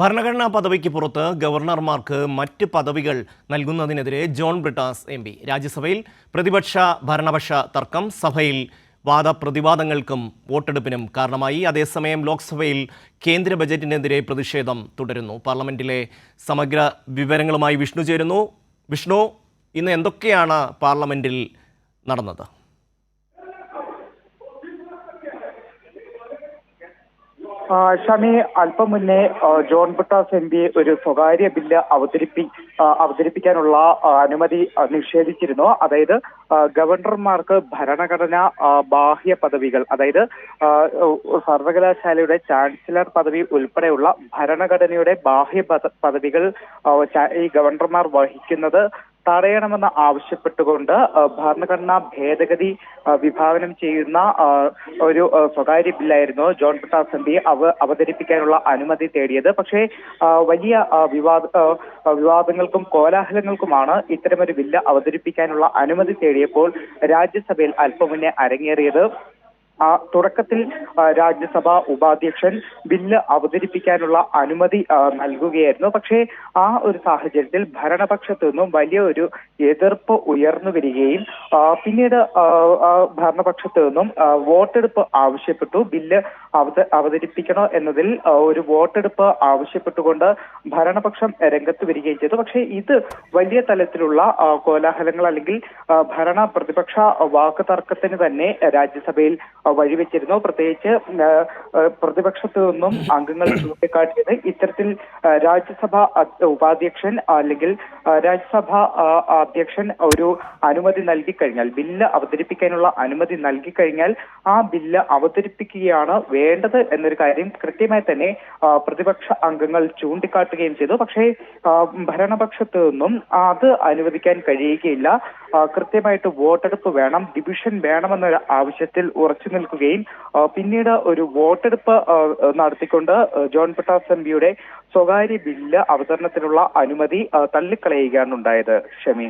ഭരണഘടനാ പദവിക്ക് പുറത്ത് ഗവർണർമാർക്ക് മറ്റ് പദവികൾ നൽകുന്നതിനെതിരെ ജോൺ ബ്രിട്ടാസ് എം പി. രാജ്യസഭയിൽ പ്രതിപക്ഷ ഭരണപക്ഷ തർക്കം സഭയിൽ വാദപ്രതിവാദങ്ങൾക്കും വോട്ടെടുപ്പിനും കാരണമായി. അതേസമയം ലോക്സഭയിൽ കേന്ദ്ര ബജറ്റിനെതിരെ പ്രതിഷേധം തുടരുന്നു. പാർലമെന്റിലെ സമഗ്ര വിവരങ്ങളുമായി വിഷ്ണു ചേരുന്നു. വിഷ്ണു ഇന്ന് എന്തൊക്കെയാണ് പാർലമെന്റിൽ നടന്നത്? ഷമി അല്പം മുന്നേ ജോൺ ബുട്ടാസ് എം പി ഒരു സ്വകാര്യ ബില്ല് അവതരിപ്പി അവതരിപ്പിക്കാനുള്ള അനുമതി നിഷേധിച്ചിരുന്നു. അതായത് ഗവർണർമാർക്ക് ഭരണഘടന ബാഹ്യ പദവികൾ അതായത് സർവകലാശാലയുടെ ചാൻസലർ പദവി ഉൾപ്പെടെയുള്ള ഭരണഘടനയുടെ ബാഹ്യ പദ- പദവികൾ ഈ ഗവർണർമാർ വഹിക്കുന്നത് തടയണമെന്ന് ആവശ്യപ്പെട്ടുകൊണ്ട് ഭരണഘടനാ ഭേദഗതി വിഭാവനം ചെയ്യുന്ന ഒരു സ്വകാര്യ ബില്ലായിരുന്നു ജോൺ പ്രസാദ് എം അവ അവതരിപ്പിക്കാനുള്ള അനുമതി തേടിയത്. പക്ഷേ വലിയ വിവാദ വിവാദങ്ങൾക്കും കോലാഹലങ്ങൾക്കുമാണ് ഇത്തരമൊരു ബില്ല് അവതരിപ്പിക്കാനുള്ള അനുമതി തേടിയപ്പോൾ രാജ്യസഭയിൽ അല്പം മുന്നേ അരങ്ങേറിയത്. തുടക്കത്തിൽ രാജ്യസഭാ ഉപാധ്യക്ഷൻ ബില്ല് അവതരിപ്പിക്കാനുള്ള അനുമതി നൽകുകയായിരുന്നു. പക്ഷേ ആ ഒരു സാഹചര്യത്തിൽ ഭരണപക്ഷത്തു നിന്നും വലിയ ഒരു എതിർപ്പ് ഉയർന്നു വരികയും പിന്നീട് ഭരണപക്ഷത്തു നിന്നും വോട്ടെടുപ്പ് ആവശ്യപ്പെട്ടു. ബില്ല് അവത അവതരിപ്പിക്കണോ എന്നതിൽ ഒരു വോട്ടെടുപ്പ് ആവശ്യപ്പെട്ടുകൊണ്ട് ഭരണപക്ഷം രംഗത്ത് വരികയും ചെയ്തു. പക്ഷേ ഇത് വലിയ തലത്തിലുള്ള കോലാഹലങ്ങൾ അല്ലെങ്കിൽ ഭരണ പ്രതിപക്ഷ വാക്ക് തർക്കത്തിന് തന്നെ രാജ്യസഭയിൽ വഴിവെച്ചിരുന്നു. പ്രത്യേകിച്ച് പ്രതിപക്ഷത്തു നിന്നും അംഗങ്ങൾ ചൂണ്ടിക്കാട്ടിയത് ഇത്തരത്തിൽ രാജ്യസഭ ഉപാധ്യക്ഷൻ അല്ലെങ്കിൽ രാജ്യസഭ അധ്യക്ഷൻ ഒരു അനുമതി നൽകി കഴിഞ്ഞാൽ ബില്ല് അവതരിപ്പിക്കാനുള്ള അനുമതി നൽകി കഴിഞ്ഞാൽ ആ ബില്ല് അവതരിപ്പിക്കുകയാണ് വേണ്ടത് എന്നൊരു കാര്യം കൃത്യമായി തന്നെ പ്രതിപക്ഷ അംഗങ്ങൾ ചൂണ്ടിക്കാട്ടുകയും ചെയ്തു. പക്ഷേ ഭരണപക്ഷത്തു നിന്നും അത് അനുവദിക്കാൻ കഴിയുകയില്ല. കൃത്യമായിട്ട് വോട്ടെടുപ്പ് വേണം ഡിവിഷൻ വേണമെന്നൊരു ആവശ്യത്തിൽ ഉറച്ചു നിൽക്കുകയും പിന്നീട് ഒരു വോട്ടെടുപ്പ് നടത്തിക്കൊണ്ട് ജോൺ പിട്ടാസ് എം പിയുടെ സ്വകാര്യ ബില്ല് അവതരണത്തിനുള്ള അനുമതി തള്ളിക്കളയുകയാണ് ഉണ്ടായത് ഷമി.